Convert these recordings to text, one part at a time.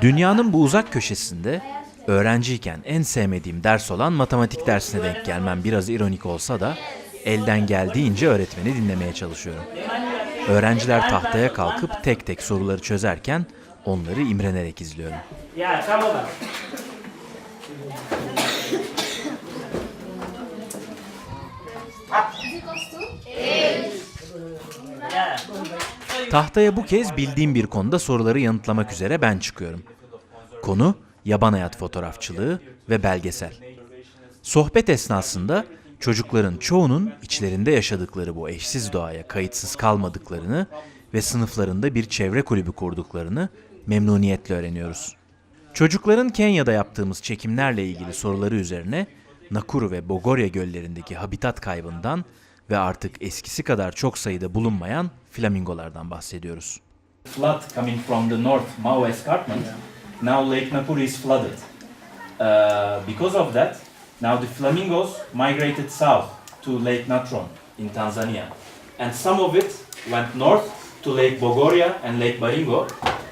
Dünyanın bu uzak köşesinde öğrenciyken en sevmediğim ders olan matematik dersine denk gelmem biraz ironik olsa da elden geldiğince öğretmeni dinlemeye çalışıyorum. Öğrenciler tahtaya kalkıp tek tek soruları çözerken onları imrenerek izliyorum. Yeah, come Tahtaya bu kez bildiğim bir konuda soruları yanıtlamak üzere ben çıkıyorum. Konu yaban hayat fotoğrafçılığı ve belgesel. Sohbet esnasında çocukların çoğunun içlerinde yaşadıkları bu eşsiz doğaya kayıtsız kalmadıklarını ve sınıflarında bir çevre kulübü kurduklarını memnuniyetle öğreniyoruz. Çocukların Kenya'da yaptığımız çekimlerle ilgili soruları üzerine Nakuru ve Bogoria göllerindeki habitat kaybından ve artık eskisi kadar çok sayıda bulunmayan flamingolardan bahsediyoruz. flood coming from the north Mao escarpment, now Lake Nakuru is flooded. Uh, because of that, now the flamingos migrated south to Lake Natron in Tanzania. And some of it went north to Lake Bogoria and Lake Baringo.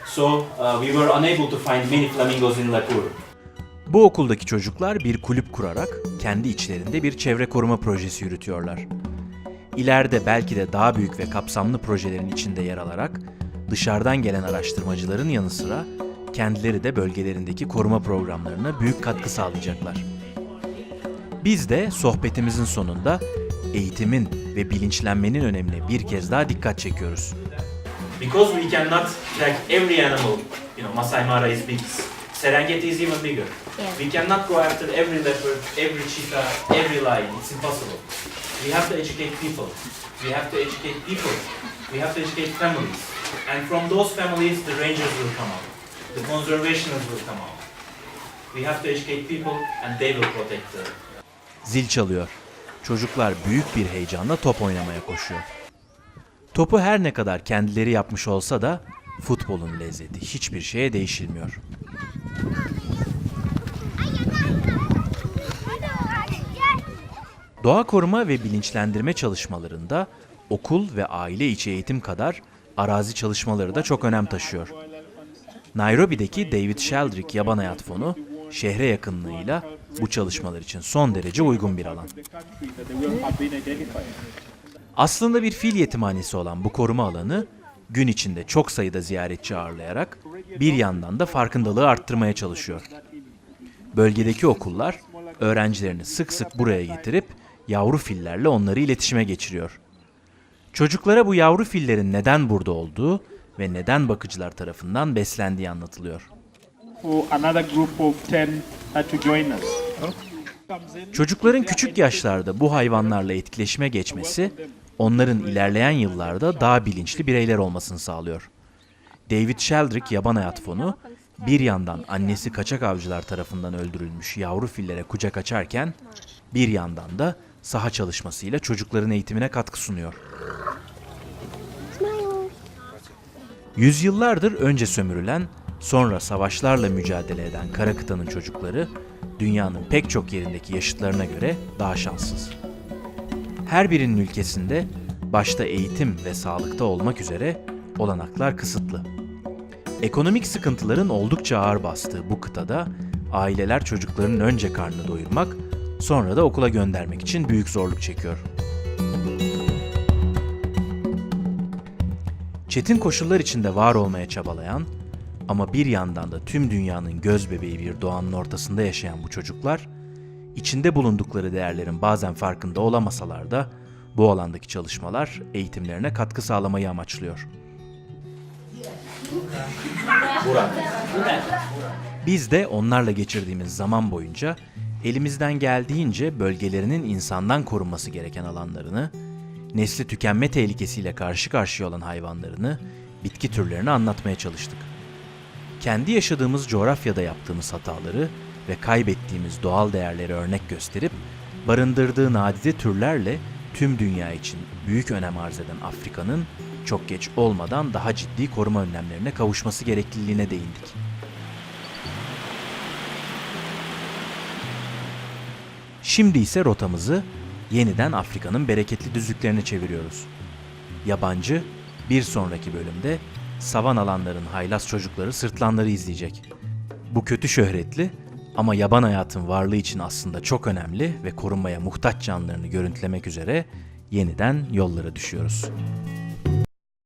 So uh, we were unable to find many flamingos in Nakuru. Bu okuldaki çocuklar bir kulüp kurarak kendi içlerinde bir çevre koruma projesi yürütüyorlar. İleride belki de daha büyük ve kapsamlı projelerin içinde yer alarak dışarıdan gelen araştırmacıların yanı sıra kendileri de bölgelerindeki koruma programlarına büyük katkı sağlayacaklar. Biz de sohbetimizin sonunda eğitimin ve bilinçlenmenin önemine bir kez daha dikkat çekiyoruz. Because we cannot track every animal, you know, Masai Mara is big, Serengeti is even bigger. We cannot go after every leopard, every cheetah, every lion. It's impossible. We have to educate people. We have to educate people. We have to educate families. And from those families, the rangers will come out. The conservationists will come out. We have to educate people and they will protect the Zil çalıyor. Çocuklar büyük bir heyecanla top oynamaya koşuyor. Topu her ne kadar kendileri yapmış olsa da futbolun lezzeti hiçbir şeye değişilmiyor. Doğa koruma ve bilinçlendirme çalışmalarında okul ve aile içi eğitim kadar arazi çalışmaları da çok önem taşıyor. Nairobi'deki David Sheldrick Yaban Hayat Fonu, şehre yakınlığıyla bu çalışmalar için son derece uygun bir alan. Aslında bir fil yetimhanesi olan bu koruma alanı, gün içinde çok sayıda ziyaretçi ağırlayarak bir yandan da farkındalığı arttırmaya çalışıyor. Bölgedeki okullar öğrencilerini sık sık buraya getirip yavru fillerle onları iletişime geçiriyor. Çocuklara bu yavru fillerin neden burada olduğu ve neden bakıcılar tarafından beslendiği anlatılıyor. for another group of 10 to join us. Çocukların küçük yaşlarda bu hayvanlarla etkileşime geçmesi, onların ilerleyen yıllarda daha bilinçli bireyler olmasını sağlıyor. David Sheldrick Yaban Hayat Fonu, bir yandan annesi kaçak avcılar tarafından öldürülmüş yavru fillere kucak açarken, bir yandan da saha çalışmasıyla çocukların eğitimine katkı sunuyor. Yüzyıllardır önce sömürülen, sonra savaşlarla mücadele eden kara kıtanın çocukları, dünyanın pek çok yerindeki yaşıtlarına göre daha şanssız. Her birinin ülkesinde başta eğitim ve sağlıkta olmak üzere olanaklar kısıtlı. Ekonomik sıkıntıların oldukça ağır bastığı bu kıtada aileler çocuklarının önce karnını doyurmak, sonra da okula göndermek için büyük zorluk çekiyor. Çetin koşullar içinde var olmaya çabalayan ama bir yandan da tüm dünyanın göz bebeği bir doğanın ortasında yaşayan bu çocuklar, içinde bulundukları değerlerin bazen farkında olamasalar da bu alandaki çalışmalar eğitimlerine katkı sağlamayı amaçlıyor. Biz de onlarla geçirdiğimiz zaman boyunca elimizden geldiğince bölgelerinin insandan korunması gereken alanlarını, nesli tükenme tehlikesiyle karşı karşıya olan hayvanlarını, bitki türlerini anlatmaya çalıştık. Kendi yaşadığımız coğrafyada yaptığımız hataları ve kaybettiğimiz doğal değerleri örnek gösterip, barındırdığı nadide türlerle tüm dünya için büyük önem arz eden Afrika'nın çok geç olmadan daha ciddi koruma önlemlerine kavuşması gerekliliğine değindik. Şimdi ise rotamızı yeniden Afrika'nın bereketli düzlüklerine çeviriyoruz. Yabancı bir sonraki bölümde savan alanların haylaz çocukları sırtlanları izleyecek. Bu kötü şöhretli ama yaban hayatın varlığı için aslında çok önemli ve korunmaya muhtaç canlılarını görüntülemek üzere yeniden yollara düşüyoruz.